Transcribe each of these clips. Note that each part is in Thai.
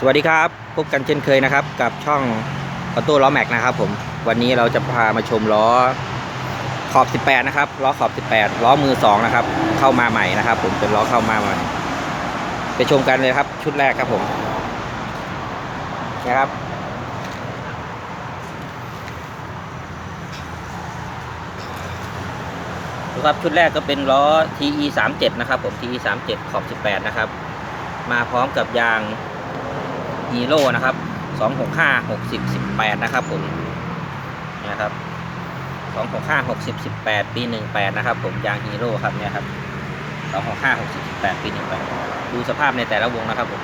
สวัสดีครับพบกันเช่นเคยนะครับ กับช่องออโต้ล้อแม็กนะครับผมวันนี้เราจะพามาชมล้อขอบ 18 นะครับล้อขอบ 18 ล้อมือ 2 นะครับ เข้ามาใหม่นะครับ ผมเป็นล้อเข้ามาใหม่ ไปชมกันเลยครับ ชุดแรกครับผมนะครับครับชุดแรกก็เป็นล้อ TE 37นะครับผม TE 37ขอบ 18 นะครับ มาพร้อมกับยาง ฮีโร่นะครับสองหกห้าหกสิบสิบแปดนะครับผมนะครับสองหกห้าหกสิบสิบแปดปีหนึ่งแปดนะครับ ผมยางฮีโร่ครับเนี่ยครับสองหกห้าหกสิบสิบแปดปีหนึ่งแปดดูสภาพในแต่ละวงนะครับผม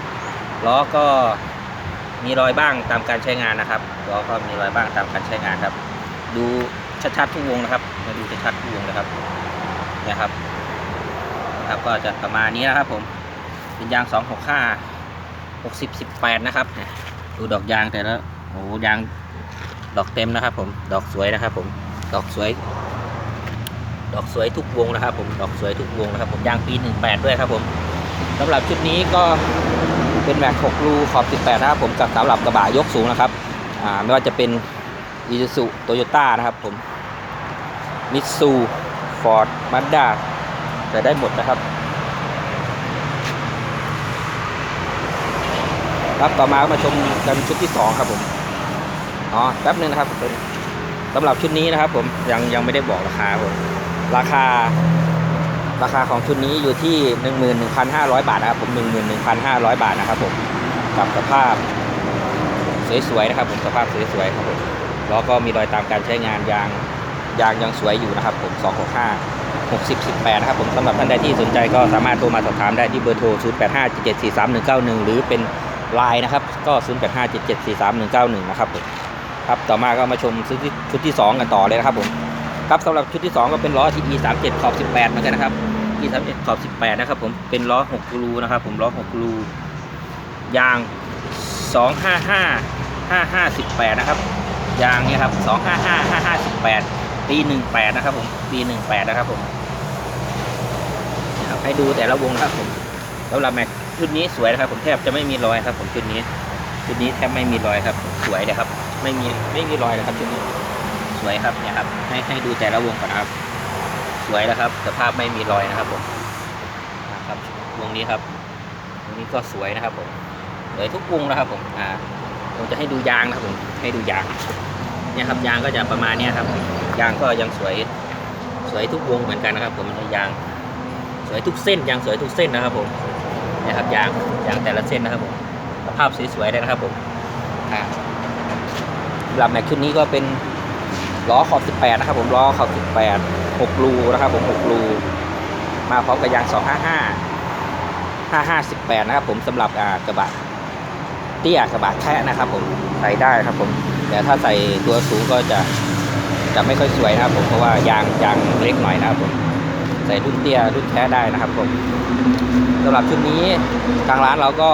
ล้อก็มีรอยบ้างตามการใช้งานนะครับล้อก็มีรอยบ้างตามการใช้งานครับ ดูชัดๆทุกวงนะครับมาดูชัดๆทุกวงนะครับเนี่ยครับนะครับก็จะประมาณนี้นะครับผมเป็นยางสอง หกสิบสิบแปดนะครับ ดูดอกยางแต่ละโอ้ยางดอกเต็มนะครับ ผมดอกสวยนะครับ ผมดอกสวย ดอกสวยทุกวงนะครับ ผมดอกสวยทุกวงนะครับ ผมยางปีหนึ่งแปดด้วยครับ ผมสำหรับชุดนี้ก็เป็นแม็กหกรูขอบสิบแปดนะครับ ผมกับสำหรับกระบะยกสูงนะครับอ่าไม่ว่าจะเป็นอีซูซุโตโยต้านะครับ ผมมิตซูฟอร์ดมาด้าแต่ได้หมดนะครับ ครับต่อมาก็มาชมกันชุดที่สองครับผมอ๋อแป๊บนึงนะครับสำหรับชุดนี้นะครับ ผมยังยังไม่ได้บอกราคาครับผมราคา ราคาของชุดนี้อยู่ที่ 11,500 บาทนะครับผม 11,500 บาทนะครับผมกับสภาพสวยๆนะครับ ผมสภาพสวยๆครับผมแล้อก็มีรอยตามการใช้งานยางยางยังสวยอยู่นะครับ ผม 265 60 18 นะครับผมสำหรับท่านใดที่สนใจก็สามารถโทรมาสอบถามได้ที่เบอร์โทร 0857743191 หรือเป็น ไลน์นะครับ ก็ 0 8 5 7 7 4 3 1 9 1 นะครับผมครับต่อมาก็มาชมชุดที่ชุดที่ 2 กันต่อเลยนะครับผมครับสำหรับชุดที่ 2 ก็เป็นล้อ TE 3 7ขอบ18เหมือนกันนะครับ TE 3 7ขอบ18 นะครับผมเป็นล้อ6กรูนะครับ ผมล้อ6กรูยาง 255 5518 นะครับยางเนี่ยครับ 255 5518 ปี 18 นะครับผมปี 18 นะครับผมนะครับให้ดูแต่ละวงนะครับผมสำหรับแม็ก ชุดนี้สวยนะครับ ผมแทบจะไม่มีรอยครับ ผมชุดนี้ ชุดนี้แทบไม่มีรอยครับ สวยเลยครับ ไม่มีไม่มีรอยนะครับชุดนี้ สวยครับเนี่ยครับ ให้ให้ดูแต่ละวงก่อนครับ สวยแล้วครับสภาพไม่มีรอยนะครับผมนะครับวงนี้ครับวงนี้ก็สวยนะครับผมสวยทุกวงนะครับ ผมอ่าผมจะให้ดูยางนะครับผมให้ดูยางเนี่ยครับยางก็จะประมาณเนี้ยครับ ยางก็ยังสวยสวยทุกวงเหมือนกันนะครับ ผมยาง สวยทุกเส้นยางสวยทุกเส้นนะครับ ผม นะครับยางยางแต่ละเส้นนะครับผมสภาพสวยๆเลยนะครับผมอ่าสำหรับแม็กชุดนี้ก็เป็นล้อขอบ 18 นะครับผมล้อขอบ 18 6รูนะครับผม6รูมาพร้อมกับยาง 255 55 18นะครับผมสำหรับอ่ากระบะเตี้ยกระบะแค่นะครับผมใส่ได้ครับผมแต่ถ้าใส่ตัวสูงก็จะจะไม่ค่อยสวยนะครับผมเพราะว่ายางยางเล็กหน่อยนะครับผมใส่รุ่นเตี้ยรุ่นแท้ได้นะครับผม สำหรับชุดนี้ทางร้านเราก็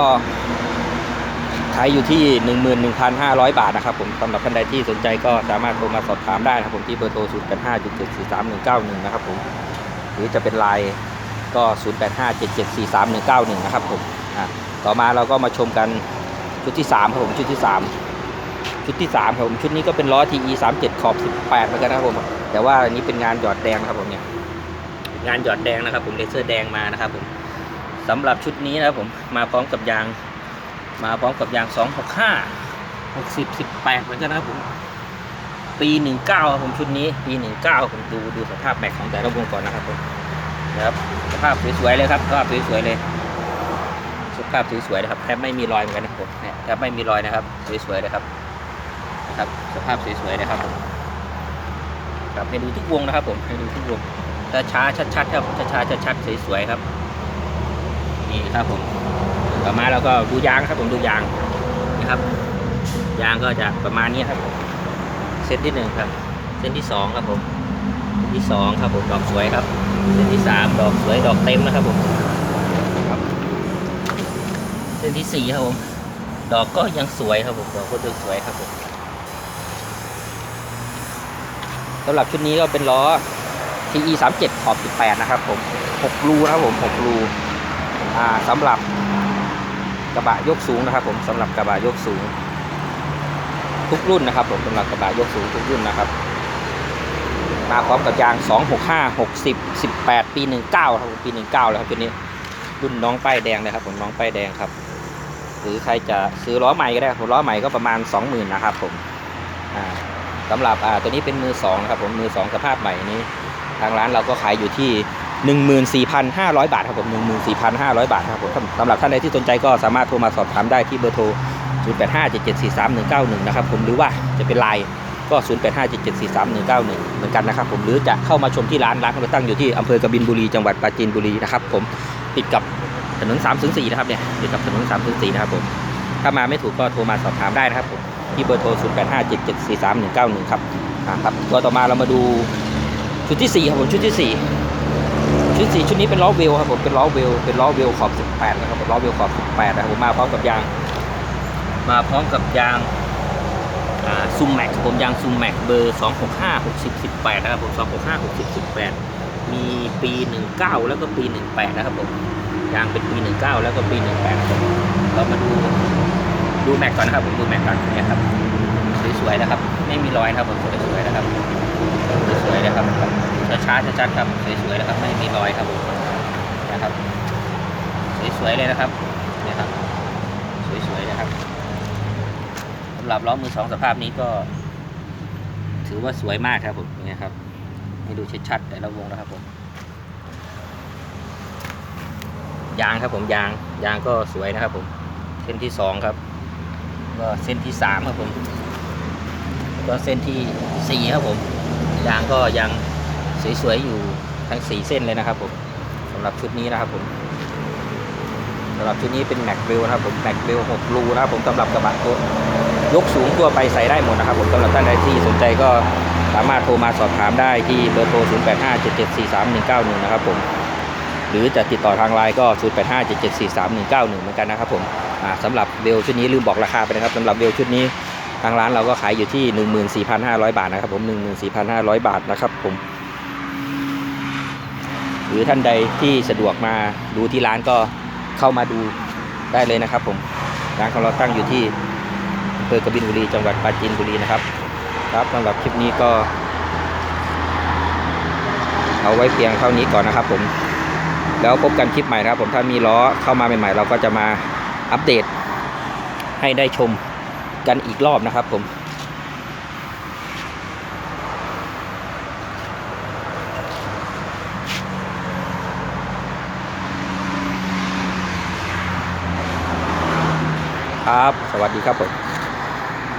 ขายอยู่ที่ 11,500 บาทนะครับผมสำหรับท่านใดที่สนใจก็สามารถโทรมาสอบถามได้นะครับผมที่เบอร์โทร 0 8 5 7 7 4 3 1 9 1 นะครับผมหรือจะเป็นไลน์ก็ 0 8 5 7 7 4 3 1 9 1 นะครับผมต่อมาเราก็มาชมกันชุดที่ 3 ครับผมชุดที่ 3 ชุดที่ 3 ครับผมชุดนี้ก็เป็นล้อ TE 37ขอบ 18เหมือนกันนะครับผม แต่ว่าอันนี้เป็นงานหยอดแดงนะครับผมเนี่ยงานหยอดแดงนะครับผมเลเซอร์แดงมานะครับผม สำหรับชุดนี้นะครับผมมาพร้อมกับยาง มาพร้อมกับยาง 265 60 18 เหมือนกันนะครับผม ปี 19ครับผมชุดนี้ ปี 19 ผมดูดูสภาพแม็กของแต่ละวงก่อนนะครับผมนะครับสภาพสวยๆเลยครับสภาพสวยๆเลยสภาพสวยๆเลยครับแทบไม่มีรอยเหมือนกันนะครับผมเนี่ยแทบไม่มีรอยนะครับสวยๆเลยครับนะครับ สภาพสวยๆเลยครับผมครับให้ดูทุกวงนะครับผมให้ดูทุกวงช้าๆชัดๆครับช้าๆชัดๆสวยๆครับ นี่ครับผมต่อมาเราก็ดูยางครับผมดูยางนะครับ ยางก็จะประมาณนี้ครับ เส้นที่หนึ่งครับ เส้นที่สองครับผมเส้นที่สองครับผมดอกสวยครับ เส้นที่สามดอกสวยดอกเต็มนะครับผมครับเส้นที่สี่ครับผมดอกก็ยังสวยครับผมดอกก็ยังสวยครับผมสำหรับชุดนี้ก็เป็นล้อ TE 3 7 ขอบ18นะครับผม6รูนะครับผม6รู สำหรับกระบะยกสูงนะครับ ผมสำหรับกระบะยกสูง ทุกรุ่นนะครับ ผมสำหรับกระบะยกสูงทุกรุ่นนะครับมาพร้อมกับยาง 265 60 18 ปี 19 ครับผมปี 19 แล้วครับตัวนี้รุ่นน้องป้ายแดงเลยครับผมน้องป้ายแดงครับ หรือใครจะซื้อล้อใหม่ก็ได้ผมล้อใหม่ก็ประมาณ 20,000นะครับผมอ่าสำหรับตัวนี้เป็นมือสองนะครับผมมือสองสภาพใหม่นี้ ทางร้านเราก็ขายอยู่ที่ 14,500 บาทครับผม 14,500 บาทครับผมสำหรับท่านใดที่สนใจก็สามารถโทรมาสอบถามได้ที่เบอร์โทร 0857743191 นะครับผมหรือว่าจะเป็นไลน์ก็ 0857743191 เหมือนกันนะครับผมหรือจะเข้ามาชมที่ร้านร้านเราตั้งอยู่ที่อำเภอกบินบุรีจังหวัดปราจีนบุรีนะครับผมติดกับถนน304นะครับเนี่ยติดกับถนน304นะครับผมถ้ามาไม่ถูกก็โทรมาสอบถามได้นะครับผมที่เบอร์โทร 0857743191 ครับอ่าครับตัวต่อมาเรามาดูชุดที่สี่ครับผมชุดที่สี่ ชุดสีชุดนี้เป็นล้อเวลครับผมเป็นล้อเวลเป็นล้อเวลขอบ18นะครับผมล้อเวลขอบ18นะครับผมมาพร้อมกับยาง มาพร้อมกับยางซูมแม็กผมยางซูมแม็กเบอร์265 60 18นะครับผม265 60 18 มีปี 19 แล้วก็ปี 18 นะครับผมยางเป็นปี 19 แล้วก็ปี 18ครับผมเรามาดูดูแม็กก่อนนะครับผมดูแม็กก่อนนี่ยครับสวยๆนะครับ ไม่มีรอยนะครับผมสวยๆนะครับ สวยๆนะครับช้าๆชัดๆครับสวยๆนะครับไม่มีรอยครับผมนะครับสวยๆเลยนะครับเนี่ยครับสวยๆนะครับสำหรับล้อมือสองสภาพนี้ก็ ถือว่าสวยมากครับผมนี่ครับให้ดูชัดๆแต่ละวงนะครับผมยางครับผมยางยางก็สวยนะครับผมเส้นที่สองครับ ก็เส้นที่สามครับผม ก็เส้นที่สี่ครับผมยางก็ยังสวยๆอยู่ทั้งสี่เส้นเลยนะครับผมสำหรับชุดนี้นะครับผมสำหรับชุดนี้เป็นแม็กเบลนะครับผมแม็กเบลหกรูนะครับผมสำหรับกระบะตัวยกสูงทั่วไปใส่ได้หมดนะครับผมสำหรับท่านใดที่สนใจก็สามารถโทรมาสอบถามได้ที่เบอร์โทร 0 8 5 7 7 4 3 1 9 1 นะครับผม หรือจะติดต่อทางไลน์ก็ 0 8 5 7 7 4 3 1 9 1 เหมือนกันนะครับผมสำหรับเบลชุดนี้ลืมบอกราคาไปนะครับสำหรับเบลชุดนี้ ทางร้านเราก็ขายอยู่ที่ 14,500 บาทนะครับ ผม 14,500 บาทนะครับผม หรือท่านใดที่สะดวกมาดูที่ร้านก็เข้ามาดูได้เลยนะครับ ผม ร้านของเราตั้งอยู่ที่อำเภอกบินบุรี จังหวัดปราจีนบุรีนะครับ ครับสำหรับคลิปนี้ก็ เอาไว้เพียงเท่านี้ก่อนนะครับ ผม แล้วพบกันคลิปใหม่นะครับ ผม ถ้ามีล้อเข้ามาใหม่ๆ เราก็จะมาอัปเดตให้ได้ชม กันอีกรอบนะครับผมครับ สวัสดีครับผม